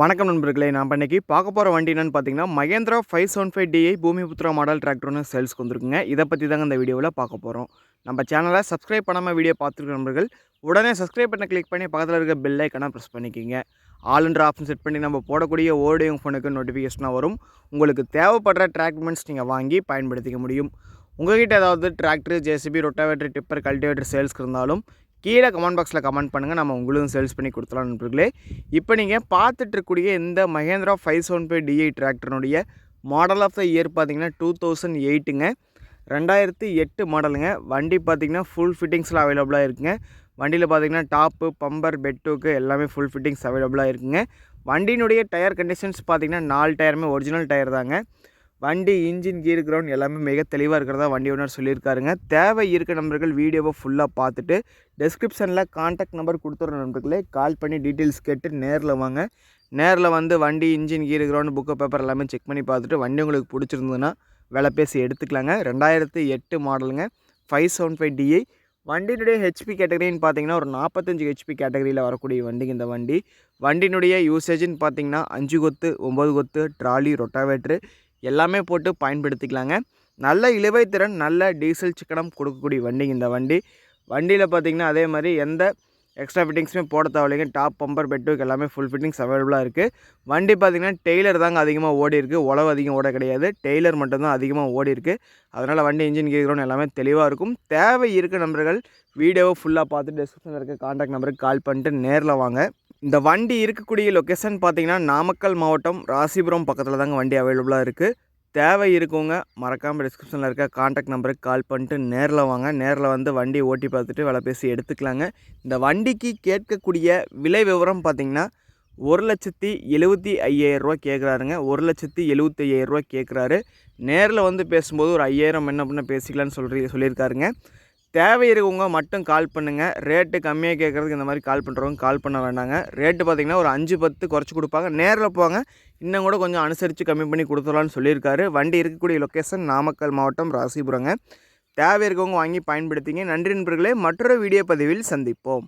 வணக்கம் நண்பர்களே நான் இன்னைக்கு பார்க்க போகிற வண்டி என்னென்னு பார்த்தீங்கன்னா Mahindra five seven five DI Bhumiputra model டிராக்டர்னு சேல்ஸ்க்கு வந்துருக்குங்க. இதை பற்றி தாங்க இந்த வீடியோவில் பார்க்க போகிறோம் நம்ம சேனலை சப்ஸ்கிரைப் பண்ணாமல் வீடியோ பார்த்துருக்க நண்பர்கள் உடனே சப்ஸ்கிரைப் பண்ண கிளிக் பண்ணி பக்கத்தில் இருக்க பெல் ஐக்கனாக ப்ரெஸ் பண்ணிக்கிங்க. ஆளுன்ற ஆப்ஷன் செட் பண்ணி நம்ம போடக்கூடிய ஓடியும் ஃபோனுக்கு நோட்டிஃபிகேஷனாக வரும். உங்களுக்கு தேவைப்படுற ட்ராக்மெண்ட்ஸ் நீங்கள் வாங்கி பயன்படுத்திக்க முடியும். உங்கள்கிட்ட ஏதாவது tractor JCB rotavator tipper cultivator சேல்ஸ்க்கு இருந்தாலும் கீழே கமெண்ட் பாக்ஸில் கமெண்ட் பண்ணுங்கள் நம்ம உங்களுக்கும் சேல்ஸ் பண்ணி கொடுத்துலாம் நண்பர்களே. இப்போ நீங்கள் பார்த்துட்ருக்கூடிய இந்த Mahindra five seven five DI டிராக்டருடைய model of the year பார்த்தீங்கன்னா டூ தௌசண்ட் எயிட்டுங்க ரெண்டாயிரத்தி எட்டு மாடலுங்க வண்டி பார்த்தீங்கன்னா ஃபுல் ஃபிட்டிங்ஸில் அவைலபிளாக இருக்குங்க. வண்டியில் பார்த்தீங்கன்னா டாப்பு பம்பர் பெட்டுக்கு எல்லாமே ஃபுல் ஃபிட்டிங்ஸ் அவைலபிளாக இருக்குங்க. வண்டியினுடைய டயர் கண்டிஷன்ஸ் பார்த்தீங்கன்னா நாலு டயருமே ஒரிஜினல் டயர் தாங்க. வண்டி இன்ஜின் கீர் கிரவுண்ட் எல்லாமே மிக தெளிவாக இருக்கிறதா வண்டி ஓனர் சொல்லியிருக்காருங்க. தேவை இருக்க நண்பர்கள் வீடியோவை ஃபுல்லாக பார்த்துட்டு டெஸ்கிரிப்ஷனில் காண்டாக்ட் நம்பர் கொடுத்துட்ற நண்பர்களே கால் பண்ணி டீட்டெயில்ஸ் கேட்டு நேரில் வாங்க. நேரில் வந்து வண்டி engine gear ground book paper எல்லாமே செக் பண்ணி பார்த்துட்டு வண்டி உங்களுக்கு பிடிச்சிருந்ததுன்னா விலை பேசி எடுத்துக்கலாங்க. ரெண்டாயிரத்தி எட்டு மாடலுங்க ஃபைவ் செவன் ஃபைவ் டிஐ வண்டியினுடைய ஹெச்பி கேட்டகரின்னு பார்த்தீங்கன்னா ஒரு நாற்பத்தஞ்சு ஹெச்பி கேட்டகரியில் வரக்கூடிய வண்டிங்க இந்த வண்டி. வண்டியினுடைய யூசேஜ்னு பார்த்தீங்கன்னா அஞ்சு கொத்து ஒம்பது கொத்து ட்ராலி ரொட்டாவேட்ரு எல்லாமே போட்டு பயன்படுத்திக்கலாங்க. நல்ல இழுவை திறன் நல்ல டீசல் சிக்கனம் கொடுக்கக்கூடிய வண்டிங்க இந்த வண்டி. வண்டியில் பார்த்திங்கன்னா அதே மாதிரி எந்த எக்ஸ்ட்ரா ஃபிட்டிங்ஸுமே போட தேவையில்லைங்க. டாப் பம்பர் பெட்டுக்கு எல்லாமே ஃபுல் ஃபிட்டிங்ஸ் அவைலபிளாக இருக்குது வண்டி பார்த்திங்கன்னா டெய்லர் தாங்க அதிகமாக ஓடி இருக்குது உழவு அதிகம் ஓட கிடையாது. டெய்லர் மட்டும்தான் அதிகமாக ஓடி இருக்குது அதனால் வண்டி இன்ஜின் கீர் எல்லாமே தெளிவாக இருக்கும். தேவை இருக்க நண்பர்கள். வீடியோவை ஃபுல்லாக பார்த்து டிஸ்கிரிப்ஷனில் இருக்க காண்டாக்ட் நம்பருக்கு கால் பண்ணிட்டு நேரில் வாங்க. இந்த வண்டி இருக்கக்கூடிய லொக்கேஷன் பார்த்தீங்கன்னா நாமக்கல் மாவட்டம் ராசிபுரம் பக்கத்தில் தாங்க வண்டி அவைலபிளாக இருக்குது தேவை இருக்கவங்க மறக்காமல் டிஸ்கிரிப்ஷனில் இருக்க காண்டாக்ட் நம்பருக்கு கால் பண்ணிட்டு நேரில் வாங்க. நேரில் வந்து வண்டி ஓட்டி பார்த்துட்டு விலை பேசி எடுத்துக்கலாங்க. இந்த வண்டிக்கு கேட்கக்கூடிய விலை விவரம் பார்த்திங்கன்னா ஒரு லட்சத்தி எழுபத்தி ஐயாயிரரூவா கேட்குறாருங்க. ஒரு லட்சத்தி எழுபத்தி ஐயாயிரரூவா கேட்குறாரு. நேரில் வந்து பேசும்போது ஒரு ஐயாயிரம் என்ன பண்ண பேசிக்கலான்னு சொல்கிறீ சொல்லியிருக்காருங்க. தேவை இருக்கவங்க மட்டும் கால் பண்ணுங்கள் ரேட்டு கம்மியாக கேட்குறதுக்கு இந்த மாதிரி கால் பண்ணுறவங்க கால் பண்ண வேண்டாங்க. ரேட்டு பார்த்திங்கன்னா ஒரு அஞ்சு பத்து குறைச்சி கொடுப்பாங்க. நேரில் போங்க. இன்னும் கூட கொஞ்சம் அனுசரித்து கம்மி பண்ணி கொடுத்துடலான்னு சொல்லியிருக்காரு. வண்டி இருக்கக்கூடிய லொக்கேஷன் நாமக்கல் மாவட்டம் ராசிபுரங்க. தேவை இருக்கவங்க வாங்கி பயன்படுத்திங்க. நன்றி நண்பர்களே. மற்றொரு வீடியோ பதிவில் சந்திப்போம்.